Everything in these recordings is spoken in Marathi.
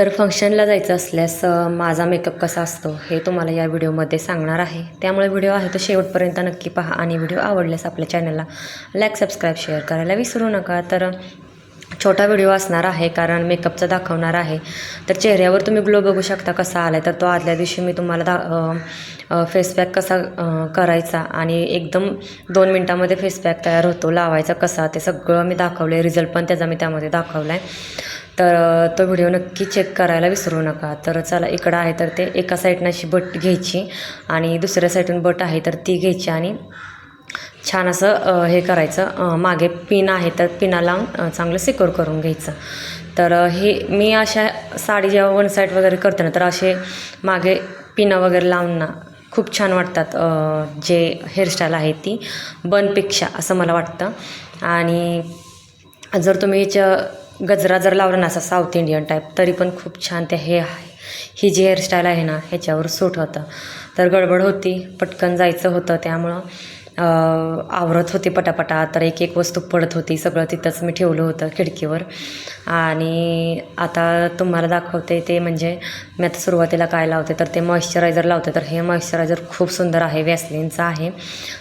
तर फंक्शनला जायचं असल्यास माझा मेकअप कसा असतो हे तुम्हाला या व्हिडिओमध्ये सांगणार आहे. त्यामुळे व्हिडिओ आहे तो शेवटपर्यंत नक्की पहा आणि व्हिडिओ आवडल्यास आपल्या चॅनलला लाईक सबस्क्राईब शेअर करायला विसरू नका. तर छोटा व्हिडिओ असणार आहे कारण मेकअपचा दाखवणार आहे. तर चेहऱ्यावर तुम्ही ग्लो बघू शकता कसा आला आहे तर तो आदल्या दिवशी मी तुम्हाला दा फेस पॅक कसा करायचा आणि एकदम दोन मिनटामध्ये फेसपॅक तयार होतो. लावायचा कसा ते सगळं मी दाखवलं आहे रिझल्ट पण त्याचा मी त्यामध्ये दाखवला आहे तर तो व्हिडिओ नक्की चेक करायला विसरू नका. तर चला इकडं आहे तर ते एका साईडनं अशी बट घ्यायची आणि दुसऱ्या साईडून बट आहे तर ती घ्यायची आणि छान असं हे करायचं. मागे पिन आहे तर पिना लावून चांगलं सिक्युअर करून घ्यायचं. तर हे मी अशा साडी जेव्हा वन साईड वगैरे करते ना तर असे मागे पिनं वगैरे लावून ना खूप छान वाटतात जे हेअरस्टाईल आहे ती बनपेक्षा असं मला वाटतं. आणि जर तुम्ही याच्या गजरा जर लावला ना असा साऊथ इंडियन टाईप तरी पण खूप छान ते हे ही जी हेअरस्टाईल आहे ना ह्याच्यावर सूट होतं. तर गडबड होती पटकन जायचं होतं त्यामुळं. आवरत होते पटापटा तर एक एक वस्तू पडत होती सगळं तिथंच मी ठेवलं होतं खिडकीवर. आणि आता तुम्हाला दाखवते ते म्हणजे मी आता सुरुवातीला काय लावते तर ते मॉइश्चरायझर लावते तर हे मॉइश्चरायझर खूप सुंदर आहे वॅसलिनचं आहे.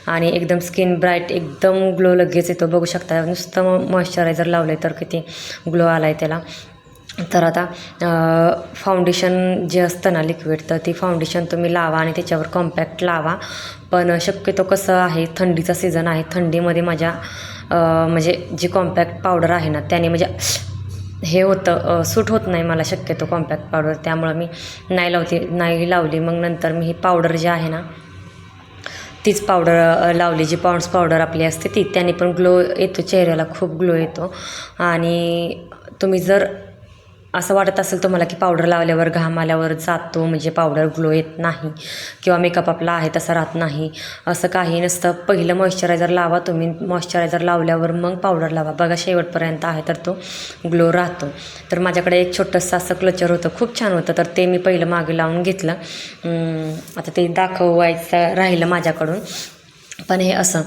आणि एकदम स्किन ब्राईट एकदम ग्लो लगेच येतो. बघू शकता नुसतं मॉइश्चरायझर लावलं आहे तर किती ग्लो आला आहे त्याला. तर आता फाउंडेशन जे असतं ना लिक्विड तर ती फाउंडेशन तुम्ही लावा आणि त्याच्यावर कॉम्पॅक्ट लावा. पण शक्यतो कसं आहे थंडीचा सीझन आहे. थंडीमध्ये माझ्या म्हणजे जी कॉम्पॅक्ट पावडर आहे ना त्याने म्हणजे हे होतं सूट होत नाही मला शक्यतो कॉम्पॅक्ट पावडर त्यामुळं मी नाही लावते नाही लावली. मग नंतर मी ही पावडर जी आहे ना तीच पावडर लावली. जी पाऊंड्स पावडर आपली असते ती त्याने पण ग्लो येतो. चेहऱ्याला खूप ग्लो येतो. आणि तुम्ही जर असं वाटत असेल तुम्हाला की पावडर लावल्यावर घाम आल्यावर जातो म्हणजे पावडर ग्लो येत नाही किंवा मेकअप आपला आहे तसा राहत नाही. असं काही नसतं. पहिलं मॉइश्चरायझर लावा तुम्ही. मॉइश्चरायझर लावल्यावर मग पावडर लावा. बघा शेवटपर्यंत आहे तर तो ग्लो राहतो. तर माझ्याकडे एक छोटंसं असं क्लचर होतं. खूप छान होतं. तर ते मी पहिलं मागे लावून घेतलं. आता ते दाखवायचं राहिलं माझ्याकडून. पण हे असं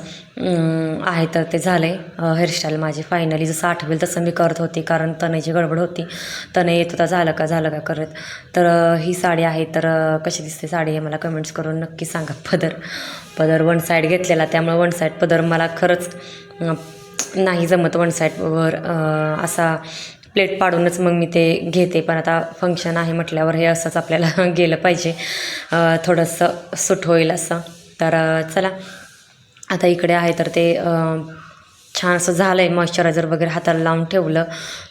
आहे तर ते झालं आहे हेअरस्टाईल माझी फायनली जसं आठवेल तसं मी करत होती कारण तनयची गडबड होती. तनय येत होता झालं का झालं का करत. तर ही साडी आहे तर कशी दिसते साडी हे मला कमेंट्स करून नक्की सांगा. पदर पदर वन साईड घेतलेला त्यामुळे वन साईड पदर मला खरंच नाही जमत वन साईडवर असा प्लेट पाडूनच मग मी ते घेते. पण आता फंक्शन आहे म्हटल्यावर हे असंच आपल्याला गेलं पाहिजे. थोडंसं सुट होईल असं. तर चला. आता इकडे आहे तर ते छान असं झालं आहे मॉइश्चरायझर वगैरे हाताला लावून ठेवलं.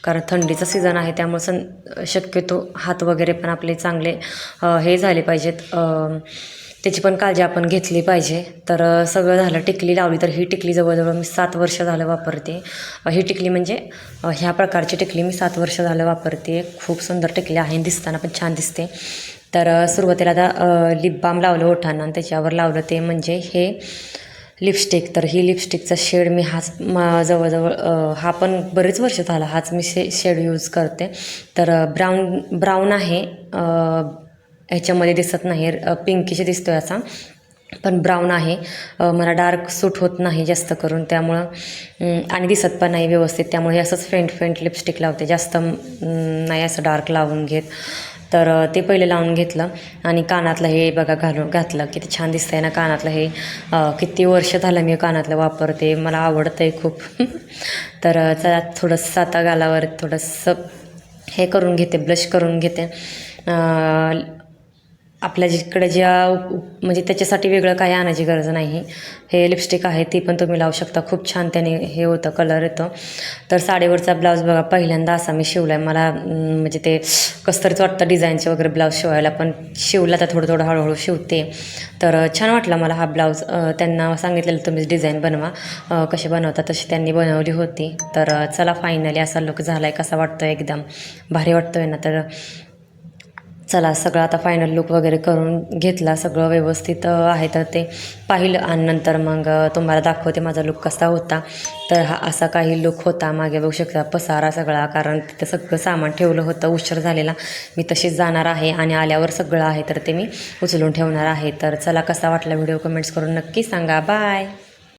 कारण थंडीचं सीझन आहे त्यामुळे सण शक्यतो हात वगैरे पण आपले चांगले हे झाले पाहिजेत. त्याची पण काळजी आपण घेतली पाहिजे. तर सगळं झालं टिकली लावली तर ही टिकली जवळजवळ मी सात वर्ष झालं वापरते. ही टिकली म्हणजे ह्या प्रकारची टिकली मी सात वर्ष झालं वापरते. खूप सुंदर टिकली आहे दिसताना पण छान दिसते. तर सुरुवातीला आता लिप बाम लावलं ओठांना आणि त्याच्यावर लावलं ते म्हणजे हे लिपस्टिक तर ही लिपस्टिकचा शेड मी हाच मा जवळजवळ हा पण बरेच वर्ष झाला हाच मी शे शेड यूज करते. तर ब्राऊन ब्राऊन आहे ह्याच्यामध्ये दिसत नाही पिंकीशी दिसतो याचा पण ब्राऊन आहे. मला डार्क सूट होत नाही जास्त करून त्यामुळं आणि दिसत पण नाही व्यवस्थित त्यामुळे असंच फेंट फेंट लिपस्टिक लावते. जास्त नाही असं डार्क लावून घेत. तर ते पहिले लावून घेतलं आणि कानातलं हे बघा घालून घातलं. किती छान दिसतंय ना कानातलं हे. किती वर्ष झालं मी कानातलं वापरते. मला आवडतं आहे खूप. तर त्यात थोडंसं आता गालावर थोडंसं हे करून घेते ब्लश करून घेते. आपल्या जिकडे ज्या उप- म्हणजे त्याच्यासाठी वेगळं काही आणायची गरज नाही. हे लिपस्टिक आहे ती पण तुम्ही लावू शकता. खूप छान त्याने हे होतं कलर येतं. तर साडीवरचा ब्लाऊज बघा पहिल्यांदा असा मी शिवला आहे मला म्हणजे ते कसं वाटतं डिझाईनचे वगैरे ब्लाऊज शिवायला पण शिवला तर थोडं थोडं हळूहळू शिवते. तर छान वाटला मला हा ब्लाऊज त्यांना सांगितलेलं तुम्ही डिझाईन बनवा. कसे बनवता तशी त्यांनी बनवली होती. तर चला फायनली असा लुक झाला आहे कसा वाटतो एकदम? भारी वाटतो आहे ना तर चला सगळं आता फायनल लुक वगैरे करून घेतला सगळं व्यवस्थित आहे तर ते पाहिलं. आणि नंतर मग तुम्हाला दाखवते माझा लुक कसा होता. तर हा असा काही लुक होता. मागे बघू शकता पसारा सगळा कारण तिथं सगळं सामान ठेवलं होतं उशीर झालेला. मी तशीच जाणार आहे आणि आल्यावर सगळं आहे तर ते मी उचलून ठेवणार आहे. तर चला कसा वाटला व्हिडिओ? कमेंट्स करून नक्की सांगा. बाय